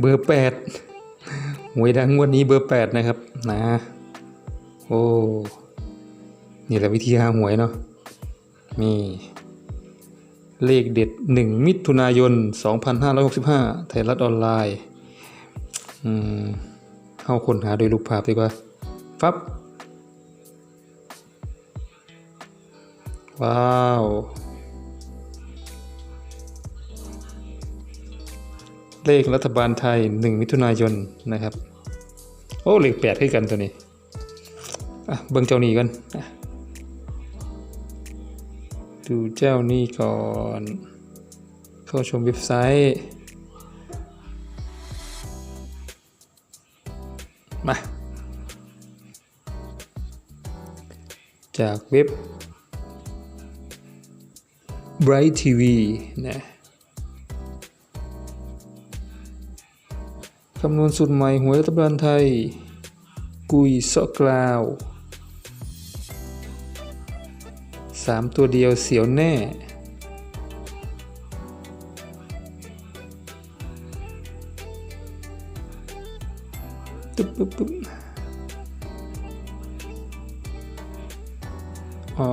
เบอร์แปดหวยดังงวันนี้เบอร์แปดนะครับ นะ โอ้นี่แหละวิธีหาหวยเนาะนี่เลขเด็ด 1 มิถุนายน 2565 ไทยรัฐออนไลน์อืมเข้าค้นหาโดยรูปภาพดีกว่าฟับ ว้าว เลขรัฐบาลไทย 1 มิถุนายนนะครับ โอ้เลขแปดให้กันตัวนี้อะเบิ่งเจ้านี้กันดูเจ้านี่ก่อน เข้าชมเว็บไซต์ มา จากเว็บ Bright TV นะ คำนวณสูตรใหม่หวยรัฐบาลไทย กุยเซาะกลาวสามตัวเดียวเสียวแน่ตึ๊บปึ๊บปึ๊บอ๋อ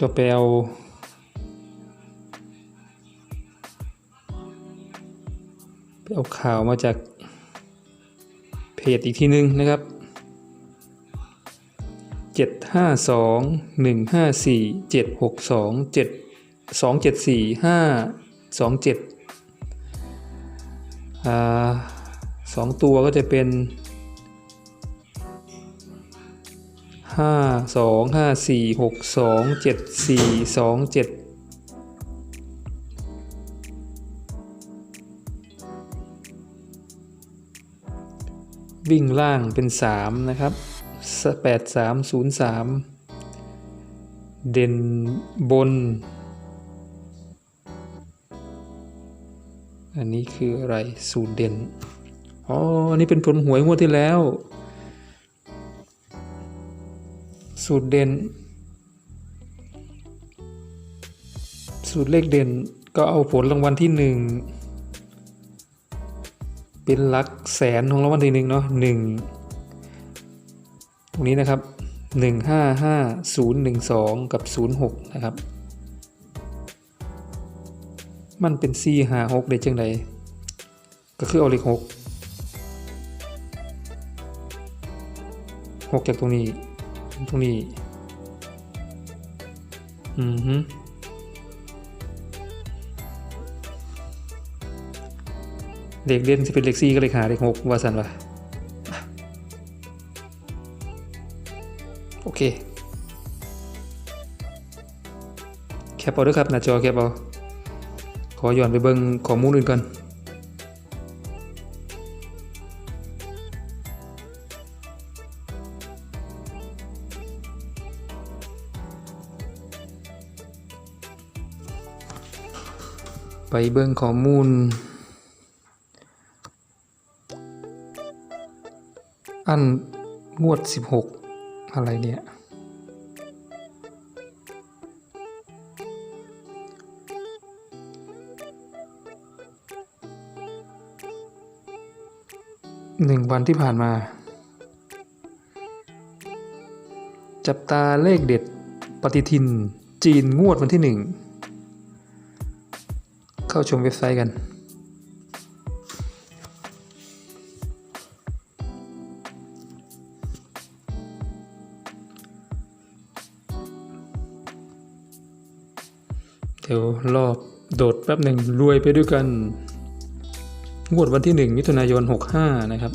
ก็ไปเอา เอาข่าวมาจากเพจอีกทีนึงนะครับ 752 154 762 7 274 5 27อ่าสองตัวก็จะเป็น 5 2 5 4 6 2 7 4 2 7 วิ่งล่างเป็นสามนะครับแปดสามศูนย์สามเด่นบน อันนี้คืออะไร สูตรเด่น อ๋อ อันนี้เป็นผลหวยงวดที่แล้ว สูตรเด่น สูตรเลขเด่นก็เอาผลรางวัลที่หนึ่ง เป็นหลักแสนของรางวัลที่หนึ่งเนาะหนึ่งตรงนี้นะครับหนึ่งห้าห้าศูนย์หนึ่งสองกับศูนย์หกนะครับ มันเป็นสี่ห้าหกได้จังไดก็คือเอาเลขหกหกจากตรงนี้ ตรงนี้ อือฮึ เลขเด่นจะเป็นเลขสี่ก็เลขหาเลขหกว่าสันวะโอเค แคปเอาด้วยครับหน้าจอแคปเอาขอย้อนไปเบิ่งข้อมูลอื่นก่อนไปเบิ่งข้อมูล อันงวด 16 อะไรเนี่ย หนึ่งวันที่ผ่านมา จับตาเลขเด็ดปฏิทินจีนงวดวันที่หนึ่ง เข้าชมเว็บไซต์กัน เดี๋ยวรอบโดดแป๊บหนึ่งรวยไปด้วยกัน งวดวันที่ 1 มิถุนายน 65 นะครับ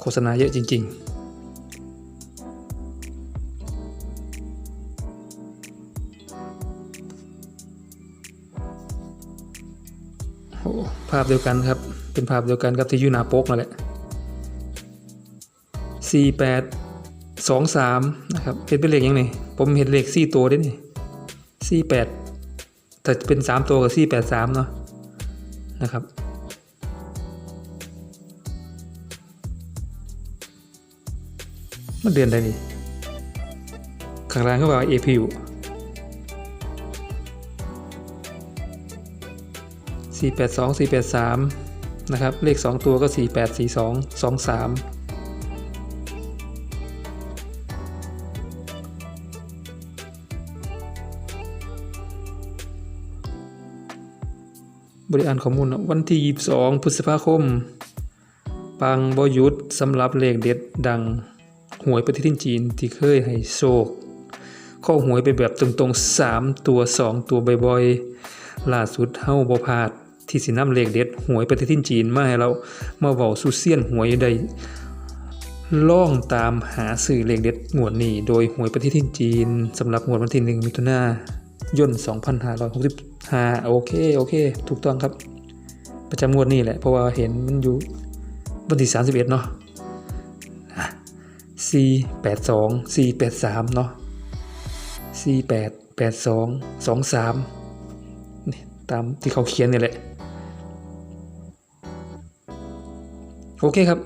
โฆษณาเยอะจริงๆโอ้ภาพเดียวกันครับ เป็นภาพเดียวกันกับที่ยูนาโป๊กนั่นแหละ48 23นะครับเห็นเป็นเลขยังไงผมเห็นเลข4ตัวด้นี่48แปดแต่เป็น3ตัวกับ483เนาะนะครับมันเดือนใดนี่ข้างล่างก็ว่า APU 482 483 นะครับ เลข 2 ตัวก็ 4842 23 บริอ่านข้อมูลวันที่ 22 พฤษภาคม ปังบหยุดสำหรับเลขเด็ดดังหวยปฏิทินจีนที่เคยให้โชคข้าหวยไปแบบตรงๆ 3 ตัว 2 ตัวบ่อยๆล่าสุดเฮาบ่พลาดที่สินำเลขเด็ดหวยปฏิทินจีนมาให้เรามาเว้าสู่เซียนหวยได้ล่องตามหาสื่อเลขเด็ดงวดนี้ โดยหวยปฏิทินจีนสำหรับงวดวันที่1มิถุนายน 2565 โอเค โอเค ถูกต้องครับ ประจำงวดนี้แหละ เพราะว่าเห็นมันอยู่วันที่ 31 เนาะ4 8 2 4 8 3 เนาะ4 8 8 2 2 3นี่ตามที่เขาเขียนนี่แหละ โอเคครับ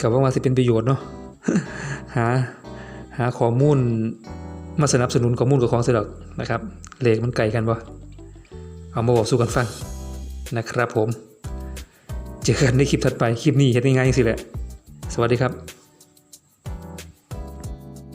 กับว่ามาสิเป็นประโยชน์เนาะ หา หาข้อมูล มาสนับสนุนข้อมูลกับของเสยดอกนะครับเลขมันไกลกันบ่เอามาบอกสู้กันฟังนะครับผม เจอกันในคลิปถัดไปคลิปนี้เห็นง่ายๆสิแหละ สวัสดีครับ